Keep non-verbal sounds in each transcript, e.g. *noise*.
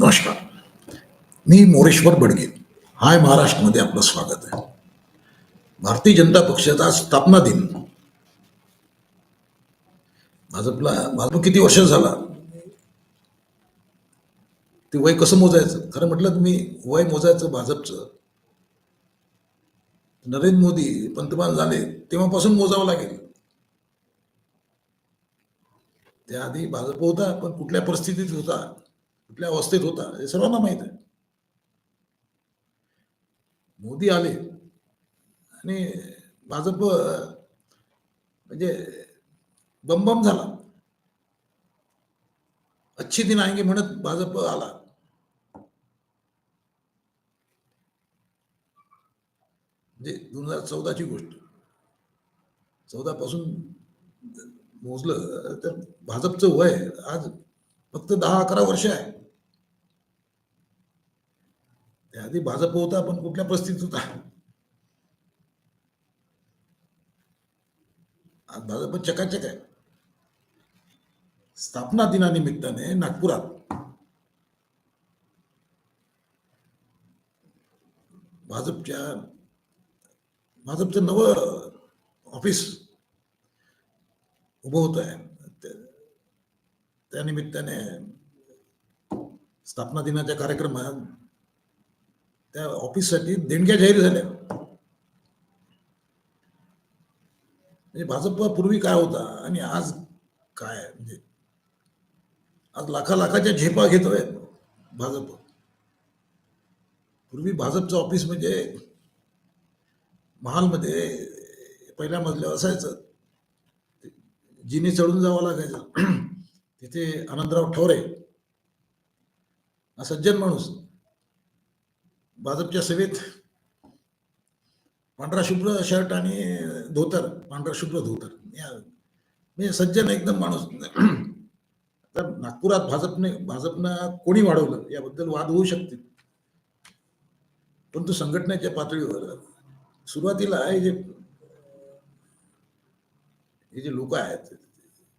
नमस्कार. मी मोरेश्वर बडगे. हाय महाराष्ट्रमध्ये आपलं स्वागत आहे. भारतीय जनता पक्षाचा स्थापना दिन. भाजपला भाजप किती वर्ष झाला? ते वय कसं मोजायचं? खरं म्हटलं तुम्ही वय मोजायचं भाजपचं. नरेंद्र मोदी पंतप्रधान झाले तेव्हापासून मोजावं लागेल. त्याआधी भाजप होता पण कुठल्या परिस्थितीत होता? कुठल्या अवस्थेत होता हे सर्वांना माहीत आहे. मोदी आले आणि भाजप म्हणजे बमबम झाला. अच्छी दिन आएंगे म्हणत भाजप आला. म्हणजे दोन हजार चौदाची गोष्ट. चौदा पासून मोजलं तर भाजपचं वय आज फक्त दहा अकरा वर्ष आहे. त्याआधी भाजप होता पण कुठल्या परिस्थितीत होता? आज भाजप चकाचक आहे. स्थापना दिनानिमित्ताने नागपुरात भाजपच्या भाजपचं नवं ऑफिस उभं होत आहे. त्यानिमित्ताने स्थापना दिनाच्या कार्यक्रमात त्या ऑफिससाठी देणग्या जाहीर झाल्या. म्हणजे भाजप पूर्वी काय होता आणि आज काय म्हणजे आज लाखा लाखाच्या झेपा घेतोय भाजप. पूर्वी भाजपचं ऑफिस म्हणजे महालमध्ये पहिल्या मजल्यावर असायचं. जिने चढून जावं लागायचं. तिथे आनंदराव ठोरे हा सज्जन माणूस भाजपच्या सभेत पांढरा शुभ्र शर्ट आणि धोतर पांढरा शुभ्र धोतर. या म्हणजे सज्जन एकदम माणूस. *clears throat* तर नागपुरात भाजपने भाजपनं कोणी वाढवलं याबद्दल वाद होऊ शकते परंतु संघटनेच्या पातळीवर सुरुवातीला हे जे हे जे लोक आहेत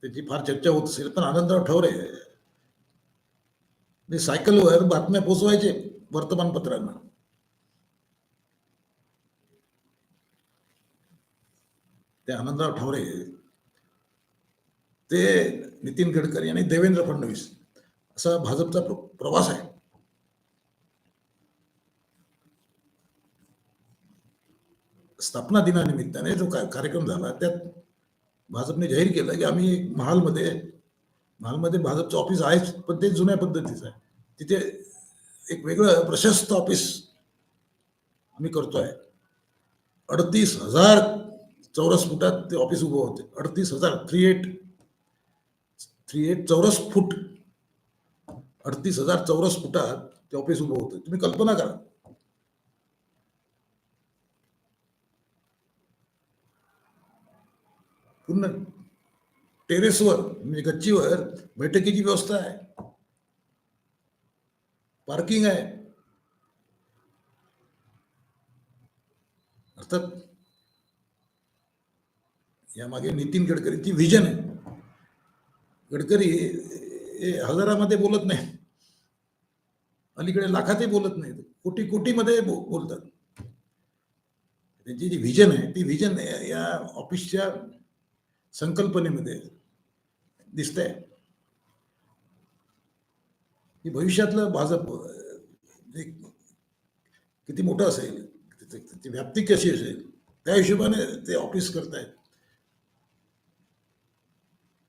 त्याची फार चर्चा होत असेल पण आनंदराव ठवरे सायकलवर बातम्या पोचवायचे वर्तमानपत्रांना. ते आनंदराव ठवरे ते नितीन गडकरी आणि देवेंद्र फडणवीस असा भाजपचा प्रवास आहे. स्थापना दिनानिमित्ताने जो का- कार्यक्रम झाला त्यात भाजपने जाहीर केलं की आम्ही महालमध्ये महालमध्ये भाजपचं ऑफिस आहेच पण ते जुन्या पद्धतीचं आहे. तिथे एक वेगळं प्रशस्त ऑफिस आम्ही करतोय. अडतीस हजार चौरस फुटात ते ऑफिस उभं होते. अडतीस हजार थ्री एट थ्री एट चौरस फूट. अडतीस हजार चौरस फुटात ते ऑफिस उभं होतं. तुम्ही कल्पना करा. पूर्ण टेरेसवर म्हणजे गच्चीवर बैठकीची व्यवस्था आहे. पार्किंग आहे. अर्थात यामागे नितीन गडकरींची व्हिजन आहे. गडकरी हजारामध्ये बोलत नाही. अलीकडे लाखातही बोलत नाहीत कोटी कोटीमध्ये बो- बोलतात. त्यांची जी व्हिजन आहे ती व्हिजन या ऑफिसच्या संकल्पनेमध्ये दिसतंय. की भविष्यातलं भाजप किती मोठं असेल त्याची व्याप्ती कशी असेल त्या हिशोबाने ते ऑफिस करतायत.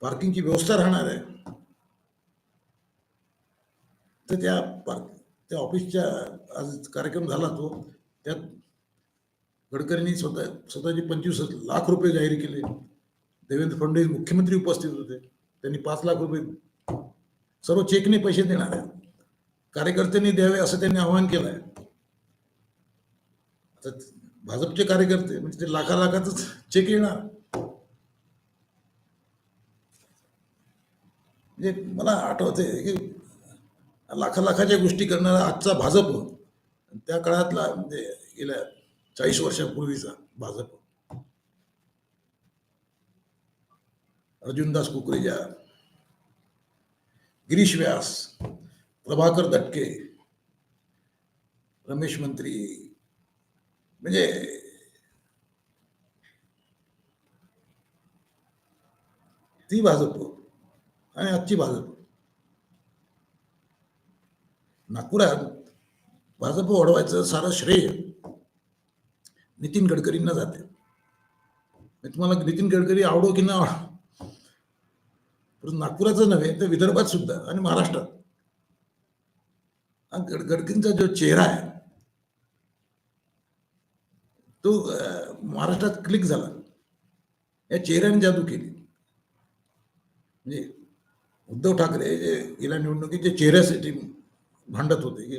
पार्किंगची व्यवस्था राहणार आहे. तर त्या पार्क त्या ऑफिसच्या आज कार्यक्रम झाला तो त्यात गडकरींनी स्वतः स्वतःचे पंचवीस लाख रुपये जाहीर केले. देवेंद्र फडणवीस मुख्यमंत्री उपस्थित होते. त्यांनी पाच लाख रुपये सर्व चेकने पैसे देणार आहेत. कार्यकर्त्यांनी द्यावे असं त्यांनी आवाहन केलं आहे आता भाजपचे कार्यकर्ते म्हणजे ते लाखा लाखातच चेक येणार. म्हणजे मला आठवते की लाखा लाखाच्या गोष्टी करणारा आजचा भाजप त्या काळातला म्हणजे गेल्या चाळीस वर्षापूर्वीचा भाजप. अर्जुनदास कुकरेजा गिरीश व्यास प्रभाकर दटके रमेश मंत्री म्हणजे ती भाजप आणि आजची भाजप. नागपुरात भाजप वाढवायचं सारं श्रेय नितीन गडकरींना जाते. मी तुम्हाला नितीन गडकरी आवडो की ना आवडो? परंतु नागपुराचं नव्हे तर विदर्भात सुद्धा आणि महाराष्ट्रात. गड गडकरींचा जो चेहरा आहे तो महाराष्ट्रात क्लिक झाला. या चेहऱ्याने जादू केली. म्हणजे उद्धव ठाकरे जे गेल्या निवडणुकीचे चेहऱ्यासाठी भांडत होते की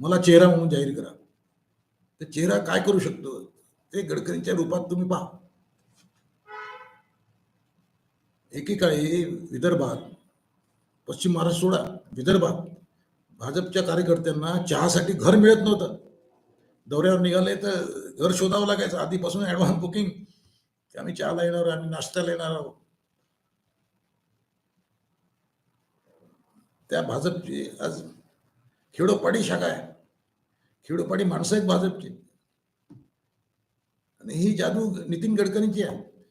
मला चेहरा म्हणून जाहीर करा. तर चेहरा काय करू शकतो? ते गडकरींच्या रूपात तुम्ही पहा. एकेकाळी विदर्भात पश्चिम महाराष्ट्र सोडा विदर्भात भाजपच्या कार्यकर्त्यांना चहासाठी घर मिळत नव्हतं. दौऱ्यावर निघाले तर घर शोधावं लागायचं. आधीपासून ॲडव्हान्स बुकिंग की आम्ही चहाला येणार आम्ही नाश्त्याला येणार आहोत. त्या भाजपची आज खेडोपाडी शाखा आहे. खेडोपाडी माणसं आहेत भाजपची. आणि ही जादू नितीन गडकरींची आहे.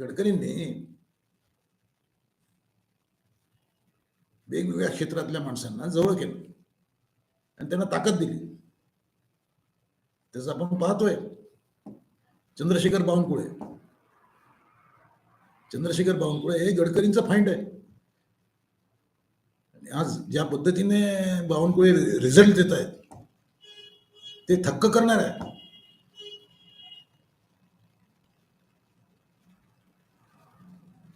गडकरींनी वेगवेगळ्या क्षेत्रातल्या माणसांना जवळ केलं. आणि त्यांना ताकद दिली. त्याचं आपण पाहतोय. चंद्रशेखर बावनकुळे. चंद्रशेखर बावनकुळे हे गडकरींचं फाइंड आहे. आज ज्या पद्धतीने बावनकुळे रिझल्ट देत आहेत ते थक्क करणार आहे.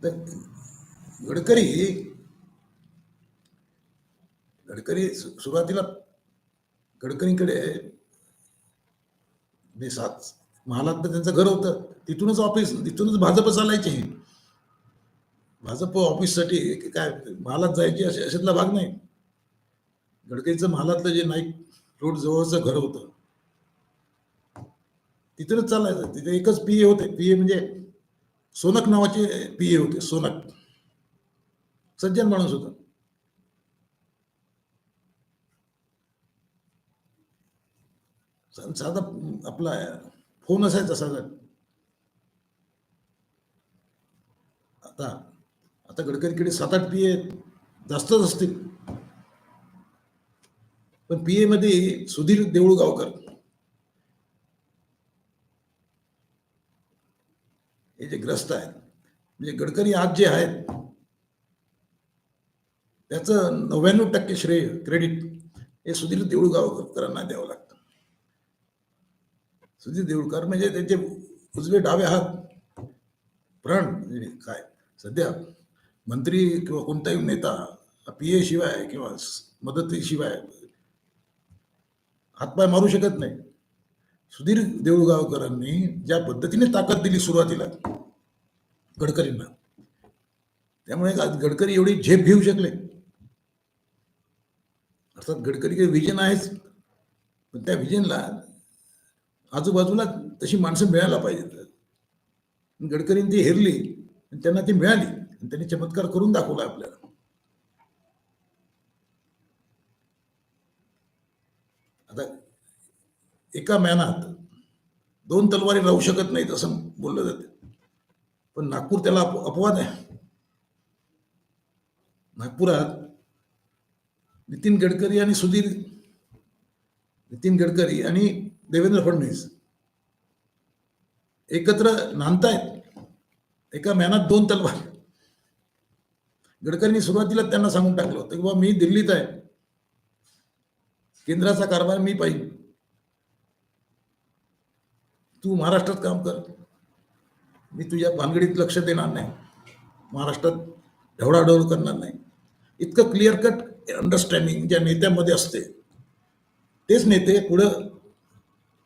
तर गडकरी गडकरी सुरुवातीला गडकरींकडे सात महालात तर त्यांचं घर होतं. तिथूनच ऑफिस तिथूनच भाजप चालायचे. भाजप ऑफिससाठी काय महालात जायची असे अशातला भाग नाही. गडकरीचं महालातलं जे नाईक रोड जवळचं घर होतं तिथूनच चालायचं. तिथे एकच पी ए होते. पी ए म्हणजे सोनक नावाचे पी ए होते सोनक. सज्जन माणूस होता. साधा आपला फोन असायचा साधा आता आता गडकरीकडे सात आठ पी ए जास्तच असतील. पण पी मध्ये सुधीर देऊळगावकर. हे जे ग्रस्त आहेत. म्हणजे गडकरी आज जे आहेत त्याचं नव्याण्णव टक्के श्रेय क्रेडिट हे सुधीर देऊळगावकरांना द्यावं लागतं. सुधीर देऊळकर म्हणजे त्यांचे उजवे डावे हात. प्राण म्हणजे काय? सध्या मंत्री किंवा कोणताही नेता पी ए शिवाय किंवा मदतीशिवाय हातपाय मारू शकत नाही. सुधीर देऊळगावकरांनी ज्या पद्धतीने ताकद दिली सुरुवातीला गडकरींना त्यामुळे गडकरी एवढी झेप घेऊ शकले. अर्थात गडकरी विजन आहेच पण त्या विजनला आजूबाजूला तशी माणसं मिळायला पाहिजेत. गडकरींनी ती हेरली त्यांना ती मिळाली. आणि त्यांनी चमत्कार करून दाखवला आपल्याला. आता एका मॅनात दोन तलवारी राहू शकत नाहीत असं बोललं जाते. पण नागपूर त्याला अप अपवाद आहे. नागपुरात नितीन गडकरी आणि सुधीर नितीन गडकरी आणि देवेंद्र फडणवीस एकत्र नांदतायत. एका मॅनात दोन तलवार. गडकरींनी सुरुवातीला त्यांना सांगून टाकलं होतं की बाबा मी दिल्लीत आहे. केंद्राचा कारभार मी पाहिजे. तू महाराष्ट्रात काम कर. मी तुझ्या भानगडीत लक्ष देणार नाही. महाराष्ट्रात ढवळाढवळ करणार नाही. इतकं क्लिअर कट अंडरस्टँडिंग ज्या नेत्यामध्ये असते तेच नेते पुढं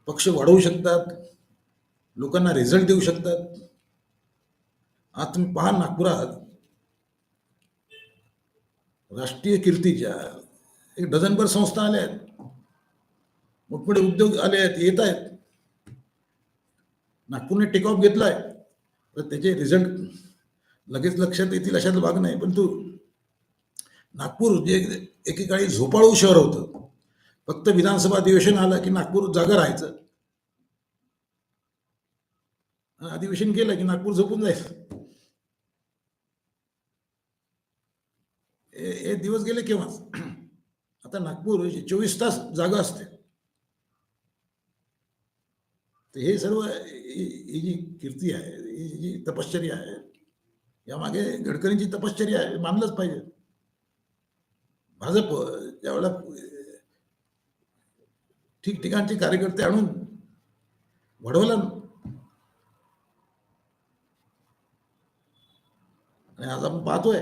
पक्ष वाढवू शकतात लोकांना रिझल्ट देऊ शकतात. आज तुम्ही पहा नागपुरात राष्ट्रीय कीर्तीच्या एक डझनभर संस्था आल्या आहेत. मोठमोठे उद्योग आले आहेत येत आहेत. नागपूरने टेकऑफ घेतलाय. तर त्याचे रिझल्ट लगेच लक्षात येतील अशात भाग नाही. पण तू नागपूर जे एकेकाळी झोपाळू शहर होतं. फक्त विधानसभा अधिवेशन आलं की नागपूर जागा राहायचं. अधिवेशन केलं की नागपूर झोपून जायचं. हे हे दिवस गेले केव्हाच? आता नागपूर चोवीस तास जागा असते. तर हे सर्व ही ही जी कीर्ती आहे ही जी तपश्चर्या आहे यामागे गडकरींची तपश्चर्या आहे मानलंच पाहिजे. भाजप ज्यावेळेला ठिकठिकाणचे कार्यकर्ते आणून वाढवला आणि आज आपण पाहतोय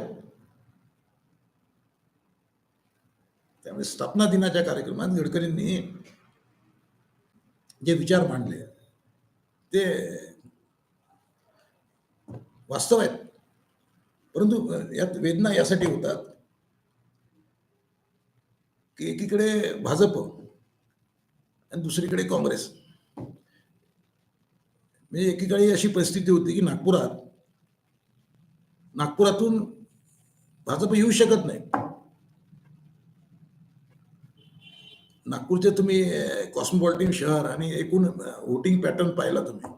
त्यामुळे स्थापना दिनाच्या कार्यक्रमात गडकरींनी जे विचार मांडले ते वास्तव आहेत. परंतु यात वेदना यासाठी होतात की एकीकडे भाजप आणि दुसरीकडे काँग्रेस. म्हणजे एकीकडे अशी परिस्थिती होती की नागपुरात नागपुरातून भाजप येऊ शकत नाही नागपूरचे तुम्ही कॉस्मोपॉलिटिन शहर आणि एकूण वोटिंग पॅटर्न पाहिला तुम्ही.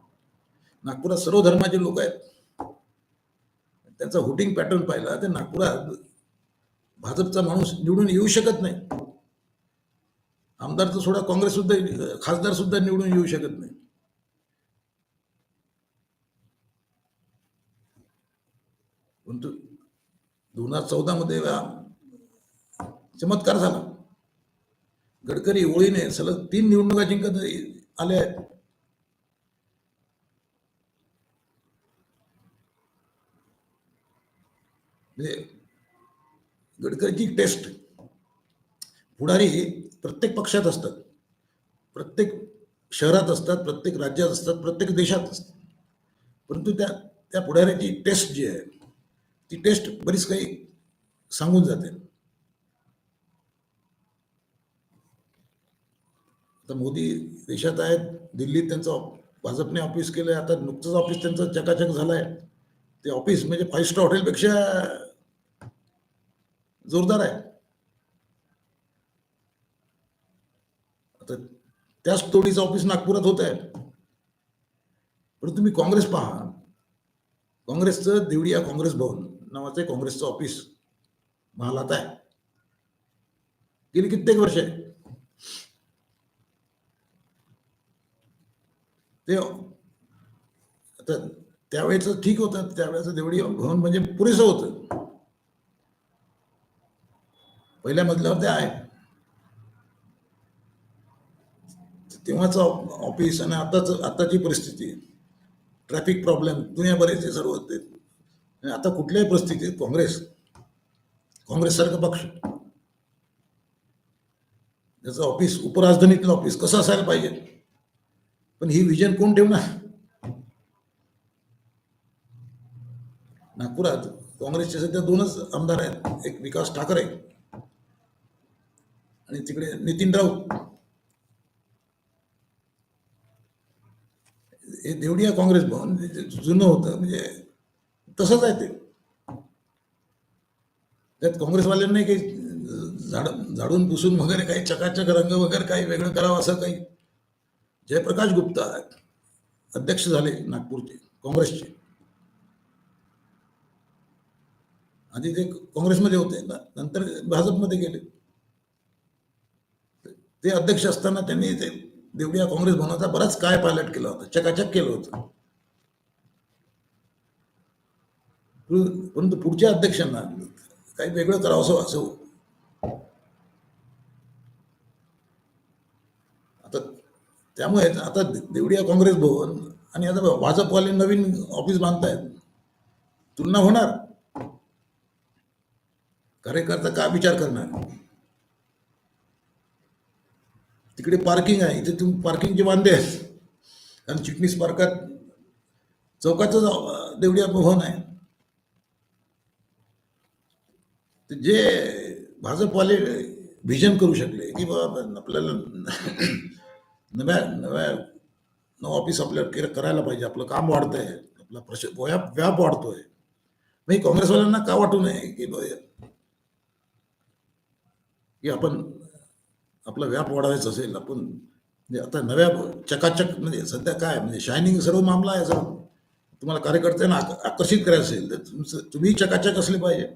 नागपुरात सर्व धर्माचे लोक आहेत. त्यांचा वोटिंग पॅटर्न पाहिला तर नागपुरात भाजपचा माणूस निवडून येऊ शकत नाही. आमदार तर सोडा काँग्रेस सुद्धा खासदार सुद्धा निवडून येऊ शकत नाही. परंतु दोन हजार चौदा मध्ये चमत्कार झाला. गडकरी ओळीने सलग तीन निवडणुका जिंकत आले आहेत. म्हणजे गडकरीची टेस्ट पुढारी प्रत्येक पक्षात असतात. प्रत्येक शहरात असतात प्रत्येक राज्यात असतात प्रत्येक देशात असतात. परंतु त्या त्या पुढाऱ्याची टेस्ट जी आहे ती टेस्ट बरीच काही सांगून जाते. आता मोदी देशात आहेत दिल्लीत त्यांचं भाजपने ऑफिस केलंय आता नुकतंच ऑफिस त्यांचं चकाचक झालंय. ते ऑफिस म्हणजे फाईव्ह स्टार हॉटेलपेक्षा जोरदार आहे. आता त्याच तोडीचं ऑफिस नागपुरात होत आहे पण तुम्ही काँग्रेस पहा. काँग्रेसचं देवडिया काँग्रेस भवन नावाचं काँग्रेसचं ऑफिस महालात आहे. गेली कित्येक वर्ष. आहे ते आता त्यावेळेचं ठीक होतं त्यावेळेचं देवडी भवन म्हणजे पुरेसं होतं. पहिल्या मजल्यावर ते आहे. तेव्हाच ऑफिस आणि आताच आताची परिस्थिती. ट्रॅफिक प्रॉब्लेम दुनियाभराचे सर्व होते आणि आता कुठल्याही परिस्थितीत काँग्रेस काँग्रेससारखं पक्ष. त्याचं ऑफिस उपराजधानीतलं ऑफिस कसं असायला पाहिजे? पण ही विजन कोण ठेवणार? नागपुरात काँग्रेसचे सध्या दोनच आमदार आहेत. एक विकास ठाकरे आणि तिकडे नितीन राऊत. हे देवडिया काँग्रेस भवन जुनं होतं म्हणजे तसंच आहे ते. त्यात काँग्रेसवाल्यांनी काही झाड झाडून पुसून वगैरे काही चकाचक रंग वगैरे काही वेगळं करावं असं काही जयप्रकाश गुप्ता अध्यक्ष झाले नागपूरचे काँग्रेसचे. आधी ते काँग्रेसमध्ये होते ना नंतर भाजपमध्ये गेले. ते अध्यक्ष असताना त्यांनी ते देवडिया काँग्रेस भवनाचा बराच काय पायलट केला होता चकाचक केलं होतं. परंतु पुढच्या अध्यक्षांना काही वेगळं करावं असं असं आता त्यामुळे आता देवडिया काँग्रेस भवन आणि आता भाजपवाले नवीन ऑफिस बांधतायत. तुलना होणार. कार्यकर्ता का विचार करणार? तिकडे पार्किंग आहे. इथे तुम्ही पार्किंगचे वांदे आहेत. आणि चिटणीस पार्कात चौकाचं देवडिया भवन आहे. जे भाजपवाले व्हिजन करू शकले की बाबा आपल्याला नव्या नव्या नवं ऑफिस आपल्याला के- करायला पाहिजे. आपलं काम वाढतंय. आपला प्रश व्याप व्याप वाढतोय. मी काँग्रेसवाल्यांना का वाटू नये की की आपण आपला व्याप वाढवायचा असेल आपण म्हणजे आता नव्या चकाचक म्हणजे सध्या काय म्हणजे शायनिंग सर्व मामला आहे सर्व तुम्हाला कार्यकर्त्यांना आकर्षित करायचं असेल तर तुमचं तुम्ही चकाचक असले पाहिजे.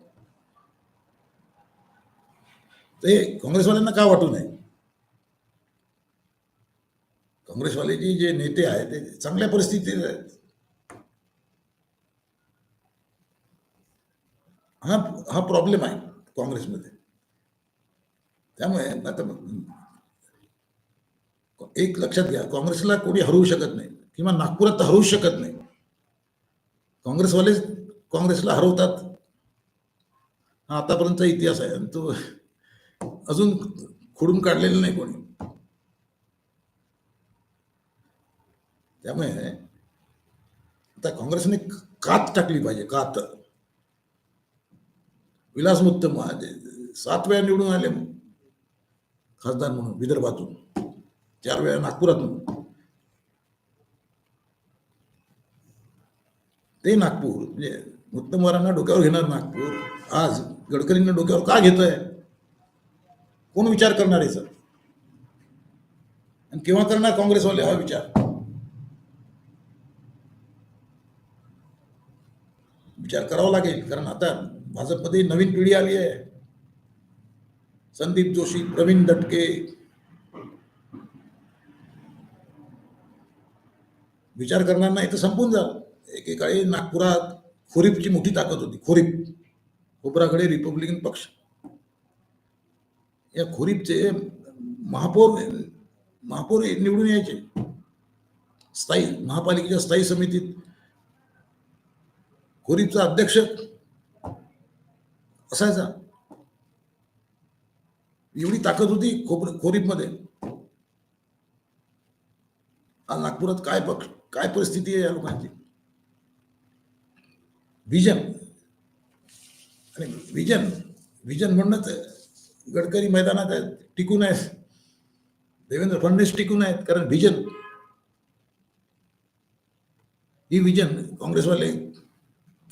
ते काँग्रेसवाल्यांना का वाटू नये? काँग्रेसवालेचे जे नेते आहेत ते चांगल्या परिस्थितीत आहेत. हा हा प्रॉब्लेम आहे काँग्रेसमध्ये. त्यामुळे आता एक लक्षात घ्या काँग्रेसला कोणी हरवू शकत नाही किंवा नागपुरात तर हरवू शकत नाही. काँग्रेसवाले काँग्रेसला हरवतात. हा आतापर्यंतचा इतिहास आहे. आणि तो अजून खोडून काढलेला नाही कोणी. त्यामुळे आता काँग्रेसने कात टाकली पाहिजे कात. विलास मुत्तम सात वेळा निवडून आले खासदार म्हणून विदर्भातून चार वेळा नागपुरातून. ते नागपूर म्हणजे मुत्तमवारांना डोक्यावर घेणार नागपूर. आज गडकरींना डोक्यावर का घेत आहे कोण विचार करणार आहे सर? आणि केव्हा करणार काँग्रेसवाले हा विचार? विचार करावा लागेल. कारण आता भाजपमध्ये नवीन पिढी आली आहे. संदीप जोशी प्रवीण दटके. विचार करणार नाही तर संपून जा एकेकाळी नागपुरात खोरीपची मोठी ताकद होती. खोरीप. खोबराकडे रिपब्लिकन पक्ष. या खोरीपचे महापौर महापौर निवडून यायचे. स्थायी महापालिकेच्या स्थायी समितीत खोरीपचा अध्यक्ष. असायचा. एवढी ताकद होती खोप खोरीपमध्ये आज नागपुरात काय पक्ष काय परिस्थिती आहे या लोकांची? विजन. आणि विजन विजन म्हणणंच गडकरी मैदानात आहेत टिकून आहेत. देवेंद्र फडणवीस टिकून आहेत कारण विजन. ही विजन काँग्रेसवाले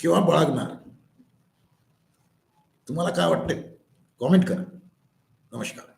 किंवा बाळगणार तुम्हाला काय वाटते कॉमेंट करा. नमस्कार.